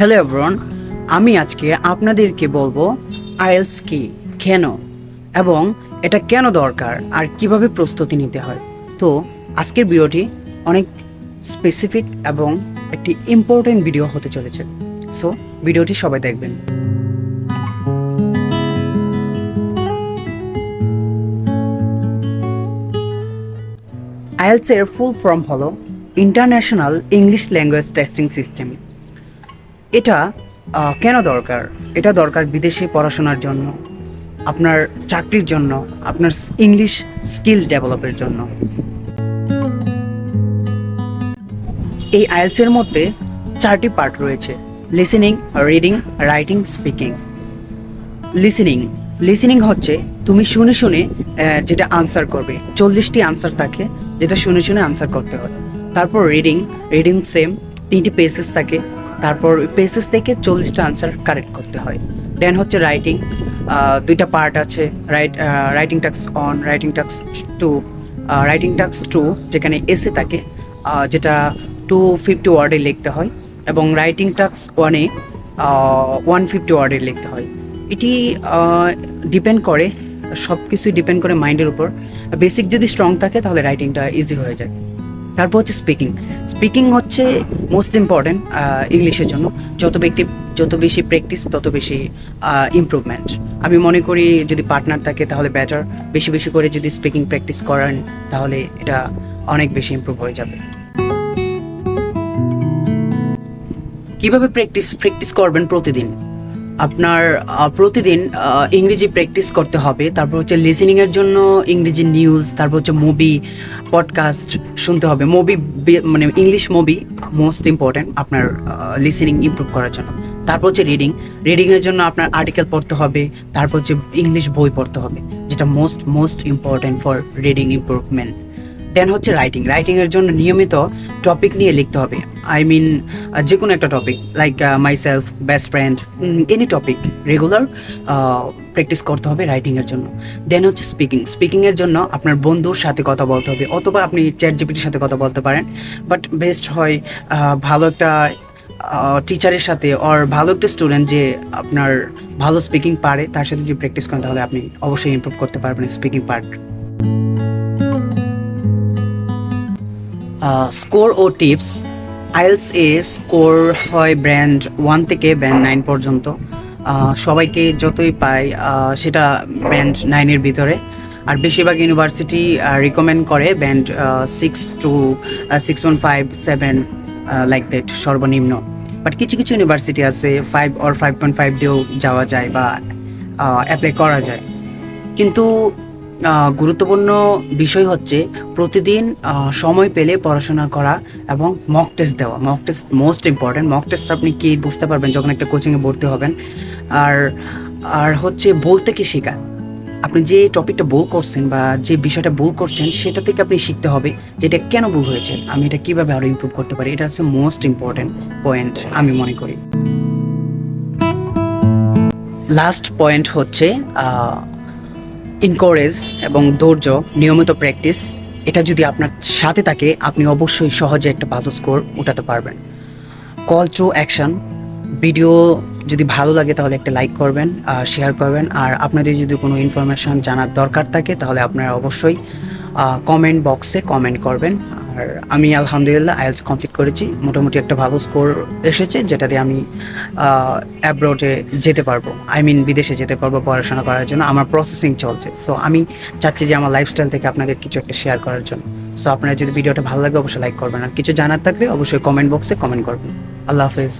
Hello everyone আমি আজকে আপনাদেরকে বলব আইএলস কি, কেন, এবং এটা কেন দরকার আর কীভাবে প্রস্তুতি নিতে হয়। তো আজকের ভিডিওটি অনেক স্পেসিফিক এবং একটি ইম্পর্টেন্ট ভিডিও হতে চলেছে। সো ভিডিওটি সবাই দেখবেন। আইএলস এর ফুল ফর্ম হলো international English language testing system এটা কেন দরকার? এটা দরকার বিদেশে পড়াশোনার জন্য, আপনার চাকরির জন্য, আপনার ইংলিশ স্কিল ডেভেলপের জন্য। এই আইএলসের মধ্যে চারটি পার্ট রয়েছে listening reading writing speaking listening listening হচ্ছে, তুমি শুনে শুনে যেটা আনসার করবে, চল্লিশটি আনসার থাকে, যেটা শুনে শুনে আনসার করতে হয়। তারপর রিডিং রিডিং সেম তিনটি পেসেস থাকে তারপর পেসেস থেকে চল্লিশটা আনসার কারেক্ট করতে হয়। দেন হচ্ছে রাইটিং দুইটা পার্ট আছে write writing tasks on writing tasks two writing tasks two যেখানে এসে থাকে যেটা টু ফিফটি ওয়ার্ডে লিখতে হয় এবং রাইটিং টাক্স ওয়ানে ওয়ান ফিফটি ওয়ার্ডে লিখতে হয়। এটি ডিপেন্ড করে সব কিছুই ডিপেন্ড করে মাইন্ডের উপর। বেসিক যদি স্ট্রং থাকে, তাহলে রাইটিংটা ইজি হয়ে যায়। তারপর হচ্ছে স্পিকিং স্পিকিং হচ্ছে মোস্ট ইম্পর্ট্যান্ট ইংলিশের জন্য। যত ব্যক্তি যত বেশি প্র্যাকটিস তত বেশি ইমপ্রুভমেন্ট আমি মনে করি যদি পার্টনার থাকে তাহলে বেটার বেশি বেশি করে যদি স্পিকিং প্র্যাকটিস করেন তাহলে এটা অনেক বেশি ইমপ্রুভ হয়ে যাবে। কীভাবে প্র্যাকটিস প্র্যাকটিস করবেন প্রতিদিন? আপনার প্রতিদিন ইংরেজি প্র্যাকটিস করতে হবে। তারপর হচ্ছে লিসেনিংয়ের জন্য ইংরেজি নিউজ তারপর হচ্ছে মুভি পডকাস্ট শুনতে হবে। মুভি মানে ইংলিশ মুভি মোস্ট ইম্পর্ট্যান্ট আপনার লিসেনিং ইমপ্রুভ করার জন্য। তারপর হচ্ছে রিডিং রিডিংয়ের জন্য আপনার আর্টিকেল পড়তে হবে, তারপর হচ্ছে ইংলিশ বই পড়তে হবে, যেটা most most important for reading improvement then হচ্ছে রাইটিং রাইটিং এর জন্য নিয়মিত টপিক নিয়ে লিখতে হবে। আই মিন যে কোনো একটা topic like myself best friend any topic regular practice করতে হবে রাইটিং এর জন্য। দেন হচ্ছে স্পিকিং স্পিকিং এর জন্য আপনার বন্ধুর সাথে কথা বলতে হবে, অথবা আপনি চ্যাট জিপিটির সাথে কথা বলতে পারেন। বাট বেস্ট হয় ভালো একটা টিচারের সাথে অর ভালো একটা স্টুডেন্ট যে আপনার ভালো স্পিকিং পারে, তার সাথে যদি প্র্যাকটিস করেন, তাহলে আপনি অবশ্যই ইমপ্রুভ করতে পারবেন স্পিকিং পার্ট স্কোর ও টিপস আইএলস এ স্কোর হয় ব্র্যান্ড ওয়ান থেকে ব্র্যান্ড নাইন পর্যন্ত। সবাইকে যতই পায় সেটা ব্র্যান্ড নাইনের ভিতরে। আর বেশিরভাগ ইউনিভার্সিটি রিকমেন্ড করে band six two six one five seven like that সর্বনিম্ন। বাট কিছু কিছু ইউনিভার্সিটি আছে five or five point five দিয়েও যাওয়া যায় বা অ্যাপ্লাই করা যায়। কিন্তু গুরুত্বপূর্ণ বিষয় হচ্ছে প্রতিদিন সময় পেলে পড়াশোনা করা এবং মক টেস্ট দেওয়া। Mock test most important mock test আপনি কি বুঝতে পারবেন যখন একটা কোচিংয়ে ভর্তি হবেন। আর আর হচ্ছে বলতে কি শেখা? আপনি যে টপিকটা ভুল করছেন বা যে বিষয়টা ভুল করছেন, সেটা থেকে আপনি শিখতে হবে যে এটা কেন ভুল হয়েছে, আমি এটা কীভাবে আরও ইমপ্রুভ করতে পারি। এটা হচ্ছে মোস্ট ইম্পর্ট্যান্ট পয়েন্ট আমি মনে করি। লাস্ট পয়েন্ট হচ্ছে ইনকোরেজ এবং ধৈর্য নিয়মিত প্র্যাকটিস এটা যদি আপনার সাথে থাকে, আপনি অবশ্যই সহজে একটা ভালো স্কোর উঠাতে পারবেন। কল টু অ্যাকশন ভিডিও যদি ভালো লাগে তাহলে একটা লাইক করবেন শেয়ার করবেন, আর আপনাদের যদি কোনো ইনফরমেশান জানার দরকার থাকে তাহলে আপনারা অবশ্যই কমেন্ট বক্সে কমেন্ট করবেন। আর আমি আলহামদুলিল্লাহ আইএলস কমপ্লিট করেছি। মোটামুটি একটা ভালো স্কোর এসেছে, যেটা দিয়ে আমি অ্যাব্রোডে যেতে পারব। আই মিন বিদেশে যেতে পারব পড়াশোনা করার জন্য। আমার প্রসেসিং চলছে। সো আমি চাচ্ছি যে আমার লাইফস্টাইল থেকে আপনাদের কিছু একটা শেয়ার করার জন্য। সো আপনারা যদি ভিডিওটা ভালো লাগে, অবশ্যই লাইক করবেন। আর কিছু জানার থাকলে অবশ্যই কমেন্ট বক্সে কমেন্ট করবেন। আল্লাহ হাফেজ।